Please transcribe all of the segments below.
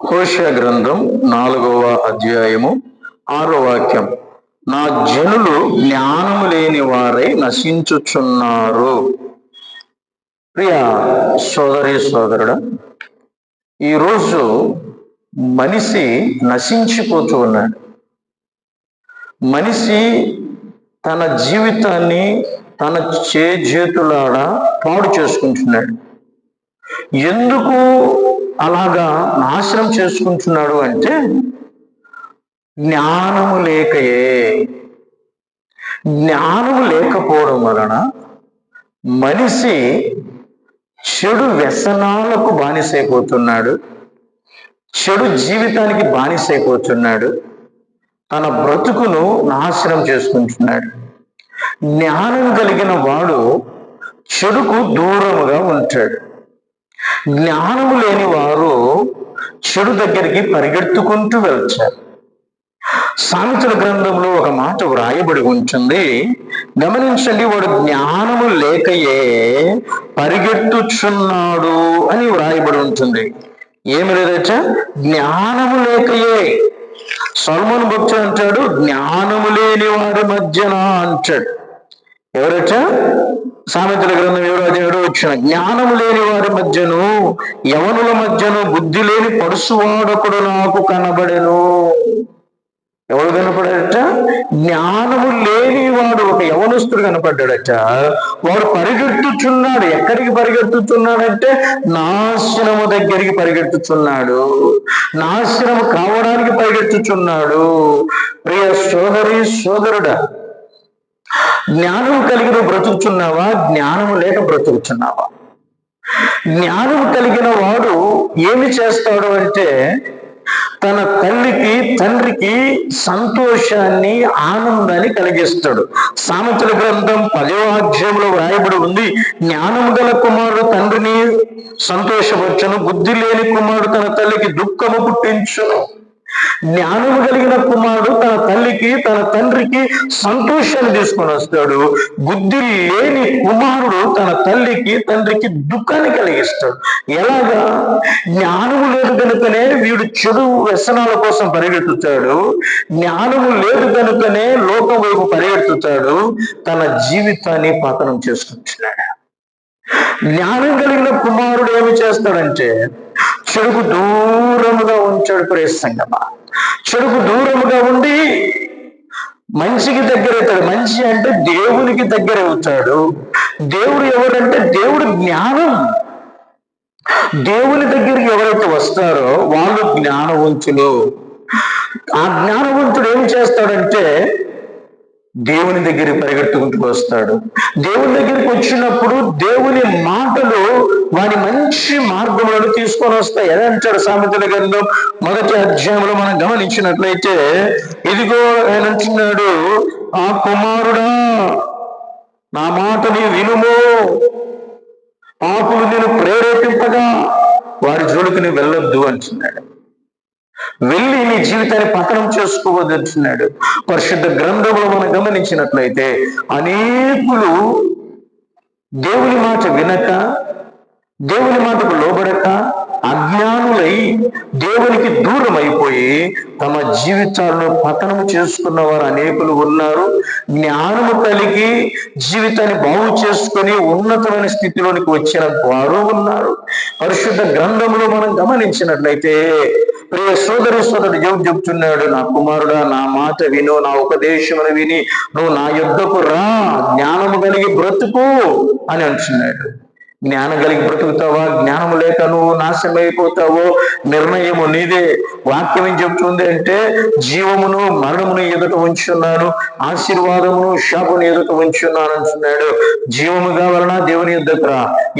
కోశ గ్రంథం నాలుగవ అధ్యాయము ఆరో వాక్యం. నా జనులు జ్ఞానము లేని వారై నశించుచున్నారు. ప్రియ సోదరి సోదరుడా ఈరోజు మనిషి నశించిపోతూ ఉన్నాడు. మనిషి తన జీవితాన్ని తన చేతులాడ పాడు చేసుకుంటున్నాడు. ఎందుకు అలాగా నాశనం చేసుకుంటున్నాడు అంటే జ్ఞానము లేకయే. జ్ఞానము లేకపోవడం వలన మనిషి చెడు వ్యసనాలకు బానిసైపోతున్నాడు. చెడు జీవితానికి బానిసైపోతున్నాడు. తన బ్రతుకును నాశనం చేసుకుంటున్నాడు. జ్ఞానం కలిగిన వాడు చెడుకు దూరముగా ఉంటాడు. జ్ఞానము లేని వారు చెడు దగ్గరికి పరిగెత్తుకుంటూ వెళ్తారు. సామెతల గ్రంథంలో ఒక మాట వ్రాయబడి ఉంటుంది. గమనించండి వాడు జ్ఞానము లేకయే పరిగెత్తుచున్నాడు అని వ్రాయబడి ఉంటుంది. ఏమి లేదట? జ్ఞానము లేకయే. సల్మాన్ భక్తుడు అంటాడు జ్ఞానము లేని వాడి మధ్యన అంటాడు. ఎవరట సామెతల గ్రంథం ఏడో అది ఏడో వచ్చిన జ్ఞానము లేని వారి మధ్యను యవనుల మధ్యను బుద్ధి లేని పడుసువాడొకడు నాకు కనబడెను. ఎవడు కనపడాడట? జ్ఞానము లేని వాడు ఒక యవనస్తుడు కనపడ్డాడట. వాడు పరిగెత్తుచున్నాడు. ఎక్కడికి పరిగెత్తుచున్నాడంటే నాశనము దగ్గరికి పరిగెత్తుచున్నాడు. నాశనము కావడానికి పరిగెత్తుచున్నాడు. ప్రియ సోదరి సోదరుడా జ్ఞానం కలిగిన బ్రతుకుచున్నావా? జ్ఞానము లేక బ్రతుకుచున్నావా? జ్ఞానం కలిగిన వాడు ఏమి చేస్తాడు అంటే తన తల్లికి తండ్రికి సంతోషాన్ని ఆనందాన్ని కలిగిస్తాడు. సామెతల గ్రంథం పదవ అధ్యాయంలో వ్రాయబడి ఉంది. జ్ఞానం గల కుమారుడు తండ్రిని సంతోషపరచను బుద్ధి లేని కుమారుడు తన తల్లికి దుఃఖము పుట్టించును. జ్ఞానం కలిగిన కుమారుడు తన తల్లికి తన తండ్రికి సంతోషాన్ని తీసుకొని వస్తాడు. బుద్ధి లేని కుమారుడు తన తల్లికి తండ్రికి దుఃఖాన్ని కలిగిస్తాడు. ఎలాగా? జ్ఞానము లేదు కనుకనే వీడు చెడు వ్యసనాల కోసం పరిగెత్తుతాడు. జ్ఞానము లేదు కనుకనే లోకం వైపు పరిగెత్తుతాడు. తన జీవితాన్ని పతనం చేసుకుంటున్నాడు జ్ఞానం కలిగిన కుమారుడు ఏమి చేస్తాడంటే చెడుకు దూరముగా ఉంచాడు ప్రేసంగమా చెడుకు దూరముగా ఉండి మనిషికి దగ్గర అవుతాడు మంచి అంటే దేవునికి దగ్గర అవుతాడు దేవుడు ఎవరంటే దేవుడు జ్ఞానం. దేవుని దగ్గరికి ఎవరైతే వస్తారో వాళ్ళు జ్ఞానవంతులు. ఆ జ్ఞానవంతుడు ఏం చేస్తాడంటే దేవుని దగ్గరికి పరిగెత్తుకుంటూ వస్తాడు. దేవుని దగ్గరికి వచ్చినప్పుడు దేవుని మాటలు వాని మంచి మార్గంలో తీసుకొని వస్తాయి. ఎలా అంటాడు సామెతల గ్రంథం మొదటి అధ్యాయంలో మనం గమనించినట్లయితే ఇదిగో ఆయన అంటున్నాడు ఆ కుమారుడా నా మాటని వినుము. పాపులు నేను ప్రేరేపింపగా వారి జోలికి నువ్వు వెళ్ళొద్దు అంటున్నాడు. వెళ్ళి నీ జీవితాన్ని పతనం చేసుకోవద్దంటున్నాడు పరిశుద్ధ గ్రంథంలో మనం గమనించినట్లయితే అనేకులు దేవుని మాట వినక దేవుని మాటకు లోబడక అజ్ఞానులై దేవునికి దూరం అయిపోయి తమ జీవితాలను పతనము చేసుకున్న వారు అనేకులు ఉన్నారు. జ్ఞానము కలిగి జీవితాన్ని బాగు చేసుకొని ఉన్నతమైన స్థితిలోనికి వచ్చిన వారు ఉన్నారు. పరిశుద్ధ గ్రంథంలో మనం గమనించినట్లయితే ప్రియ సోదరి సోదరుడు జోగు చెప్తున్నాడు? నా కుమారుడా నా మాట విను నా ఉపదేశమును విని నువ్వు నా యుద్ధకు రా జ్ఞానము కలిగి బ్రతుకు అని అంటున్నాడు. జ్ఞానం కలిగి బ్రతుకుతావా? జ్ఞానం లేక నువ్వు నాశనం అయిపోతావో నిర్ణయము నీదే. వాక్యం ఏం చెప్తుంది అంటే జీవమును మరణమును ఎదుట ఉంచున్నాను ఆశీర్వాదమును శాపమును ఎదుట ఉంచున్నాను అంటున్నాడు. జీవము కావాలన్నా దేవుని యుద్ధకు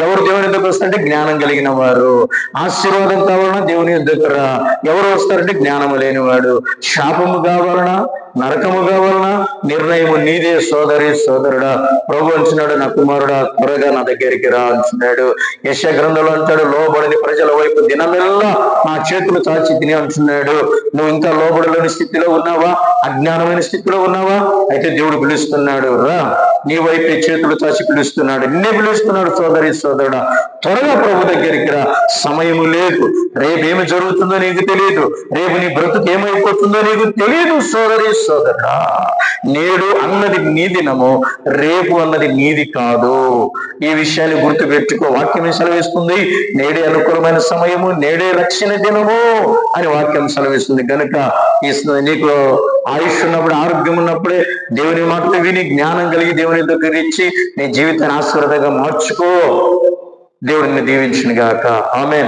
ఎవరు దేవుని యుద్ధకు వస్తారంటే జ్ఞానం కలిగిన వారు. ఆశీర్వాదం కావాలన్నా దేవుని యుద్ధకరా ఎవరు వస్తారంటే జ్ఞానము లేనివాడు. శాపము కావాలన్నా నరకముగా వలన నిర్ణయము నీదే సోదరి సోదరుడా. ప్రభు అంచున్నాడు నా కుమారుడా త్వరగా నా దగ్గరికి రా అంటున్నాడు యశ గ్రంథంలో అంటాడు లోబడిని ప్రజల వైపు దినమెల్లా నా చేతులు చాచి తిని అంటున్నాడు నువ్వు ఇంకా లోబడలేని స్థితిలో ఉన్నావా? అజ్ఞానమైన స్థితిలో ఉన్నావా? అయితే దేవుడు పిలుస్తున్నాడు రా నీ వైపే చేతులు చాచి పిలుస్తున్నాడు నిన్నే పిలుస్తున్నాడు సోదరి సోదరుడా. త్వరగా ప్రభు దగ్గరికి రా. సమయము లేదు. రేపు జరుగుతుందో నీకు తెలియదు రేపు నీ బ్రతుకు ఏమైపోతుందో నీకు తెలియదు సోదరి సోదరుడా. నేడు అన్నది నీ దినము రేపు అన్నది నీది కాదు. ఈ విషయాన్ని గుర్తు పెట్టుకో వాక్యం సెలవిస్తుంది? నేడే అనుకూలమైన సమయము నేడే రక్షణ దినము అని వాక్యం సెలవిస్తుంది. కనుక ఈ నీకు ఆయుష్ ఉన్నప్పుడు ఆరోగ్యం ఉన్నప్పుడే దేవుని మాటలు విని జ్ఞానం కలిగి దేవుని దగ్గర ఇచ్చి నీ జీవితాన్ని ఆశీర్వాదంగా మార్చుకో. దేవుడిని దీవించిన గాక. ఆమె